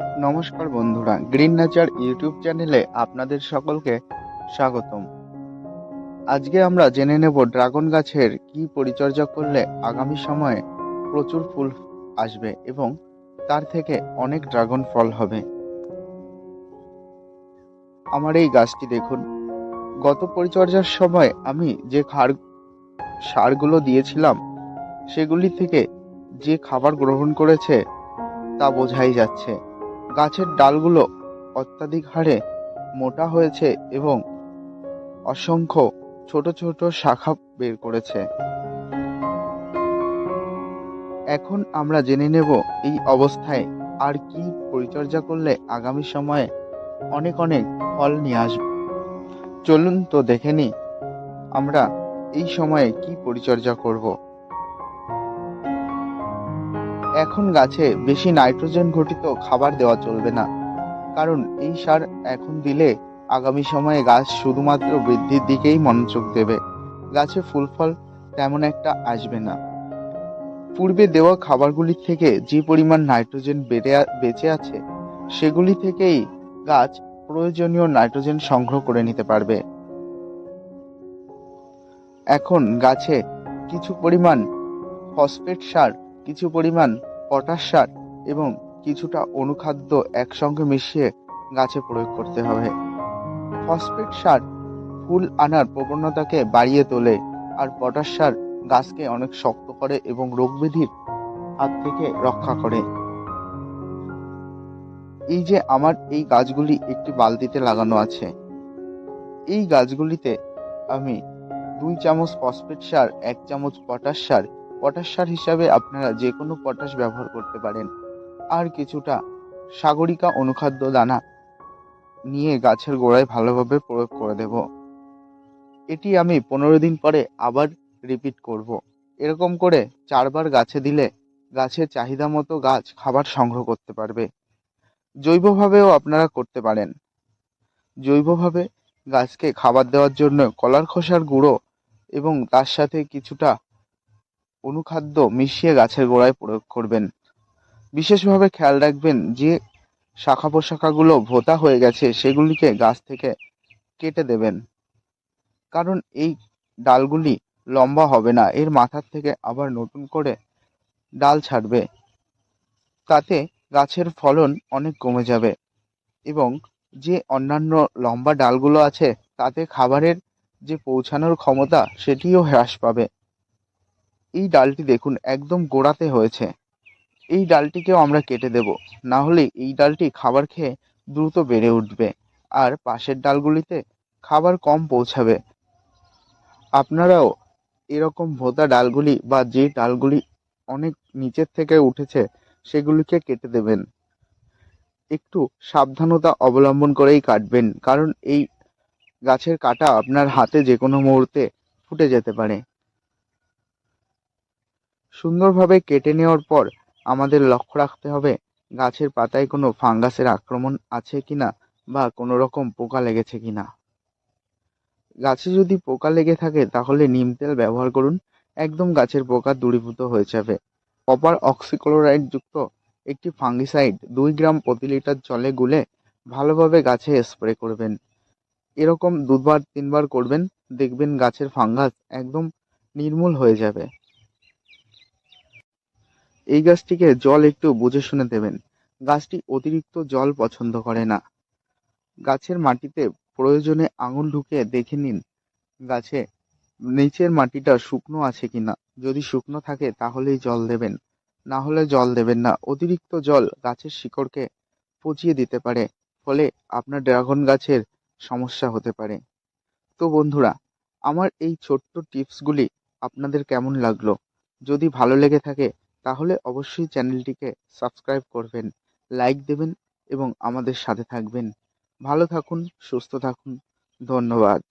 নমস্কার বন্ধুরা, green nature YouTube চ্যানেলে আপনাদের সকলকে স্বাগতম। আজকে আমরা জেনে নেব ড্রাগন গাছের কি পরিচর্যা করলে আগামী সময়ে প্রচুর ফুল আসবে এবং তার থেকে অনেক ড্রাগন ফল হবে। আমার এই গাছটি দেখুন। গত পরিচর্যার সময় আমি যে খার সারগুলো দিয়েছিলাম, সেগুলি থেকে যে খাবার গ্রহণ করেছে তা বোঝাই যাচ্ছে। গাছের ডালগুলো অত্যাধিক হারে মোটা হয়েছে এবং অসংখ্য ছোট ছোট শাখা বের করেছে। এখন আমরা জেনে নেব এই অবস্থায় আর কি পরিচর্যা করলে আগামী সময়ে অনেক অনেক ফল নিয়ে আসবে। চলুন তো দেখে নিই আমরা এই সময়ে কি পরিচর্যা করব। এখন গাছে বেশি নাইট্রোজেন ঘটিত খাবার দেওয়া চলবে না। কারণ এই সার এখন দিলে আগামী সময়ে গাছ শুধুমাত্র বৃদ্ধির দিকেই মনোযোগ দেবে। গাছে ফুল ফল তেমন একটা আসবে না। পূর্বে দেওয়া খাবারগুলির থেকে যে পরিমাণ নাইট্রোজেন বেড়ে বেঁচে আছে, সেগুলি থেকেই গাছ প্রয়োজনীয় নাইট্রোজেন সংগ্রহ করে নিতে পারবে। এখন গাছে কিছু পরিমাণ ফসফেট সার, কিছু পরিমাণ পটাশ সার এবং কিছুটা অনুখাদ্য একসঙ্গে মিশিয়ে গাছে প্রয়োগ করতে হবে। ফসফেট সার ফুল আনার প্রবণতাকে বাড়িয়ে তোলে আর পটাশ সার গাছকে অনেক শক্ত করে এবং রোগ ব্যাধির হাত থেকে রক্ষা করে। এই যে আমার এই গাছগুলি একটি বালতিতে লাগানো আছে। এই গাছগুলিতে আমি দুই চামচ ফসফেট সার, এক চামচ পটাশ সার পটাশ সার হিসাবে আপনারা যে কোনো পটাশ ব্যবহার করতে পারেন। আর কিছুটা সাগরিকা অনুখাদ্য দানা নিয়ে গাছের গোড়ায় ভালোভাবে প্রয়োগ করে দেব। এটি আমি পনেরো দিন পরে আবার রিপিট করব। এরকম করে চারবার গাছে দিলে গাছের চাহিদা মতো গাছ খাবার সংগ্রহ করতে পারবে। জৈবভাবেও আপনারা করতে পারেন। জৈবভাবে গাছকে খাবার দেওয়ার জন্য কলার খোসার গুঁড়ো এবং তার সাথে কিছুটা অনুখাদ্য মিশিয়ে গাছের গোড়ায় প্রয়োগ করবেন। বিশেষভাবে খেয়াল রাখবেন যে শাখা পোশাখাগুলো ভোতা হয়ে গেছে, সেগুলিকে গাছ থেকে কেটে দেবেন। কারণ এই ডালগুলি লম্বা হবে না, এর মাথার থেকে আবার নতুন করে ডাল ছাড়বে। তাতে গাছের ফলন অনেক কমে যাবে এবং যে অন্যান্য লম্বা ডালগুলো আছে, তাতে খাবারের যে পৌঁছানোর ক্ষমতা, সেটিও হ্রাস পাবে। এই ডালটি দেখুন একদম গোড়াতে হয়েছে। এই ডালটিকেও আমরা কেটে দেব। না হলে এই ডালটি খাবার খেয়ে দ্রুত বেড়ে উঠবে আর পাশের ডালগুলিতে খাবার কম পৌঁছাবে। আপনারাও এরকম ভোতা ডালগুলি বা যে ডালগুলি অনেক নিচের থেকে উঠেছে সেগুলিকে কেটে দেবেন। একটু সাবধানতা অবলম্বন করেই কাটবেন, কারণ এই গাছের কাটা আপনার হাতে যে কোনো মুহূর্তে ফুটে যেতে পারে। সুন্দরভাবে কেটে নেওয়ার পর আমাদের লক্ষ্য রাখতে হবে, গাছের পাতায় কোনো ফাঙ্গাসের আক্রমণ আছে কিনা বা কোনো রকম পোকা লেগেছে কিনা। গাছে যদি পোকা লেগে থাকে তাহলে নিম তেল ব্যবহার করুন, একদম গাছের পোকা দূরীভূত হয়ে যাবে। কপার অক্সিক্লোরাইড যুক্ত একটি ফাঙ্গিসাইড দুই গ্রাম প্রতি লিটার জলে গুলে ভালোভাবে গাছে স্প্রে করবেন। এরকম দুবার তিনবার করবেন, দেখবেন গাছের ফাঙ্গাস একদম নির্মূল হয়ে যাবে। এই গাছটিকে জল একটু বুঝে শুনে দেবেন। গাছটি অতিরিক্ত জল পছন্দ করে না। গাছের মাটিতে প্রয়োজনে আঙুল ঢুকিয়ে দেখে নিন, গাছে নিচের মাটিটা শুকনো আছে কিনা। যদি শুকনো থাকে, তাহলেই জল দেবেন। না হলে জল দেবেন না। অতিরিক্ত জল গাছের শিকড়কে পচিয়ে দিতে পারে, ফলে আপনার ড্রাগন গাছের সমস্যা হতে পারে। তো বন্ধুরা, আমার এই ছোট্ট টিপসগুলি আপনাদের কেমন লাগল? যদি ভালো লেগে থাকে তাহলে অবশ্যই চ্যানেলটিকে সাবস্ক্রাইব করবেন, লাইক দেবেন এবং আমাদের সাথে থাকবেন। ভালো থাকুন, সুস্থ থাকুন। ধন্যবাদ।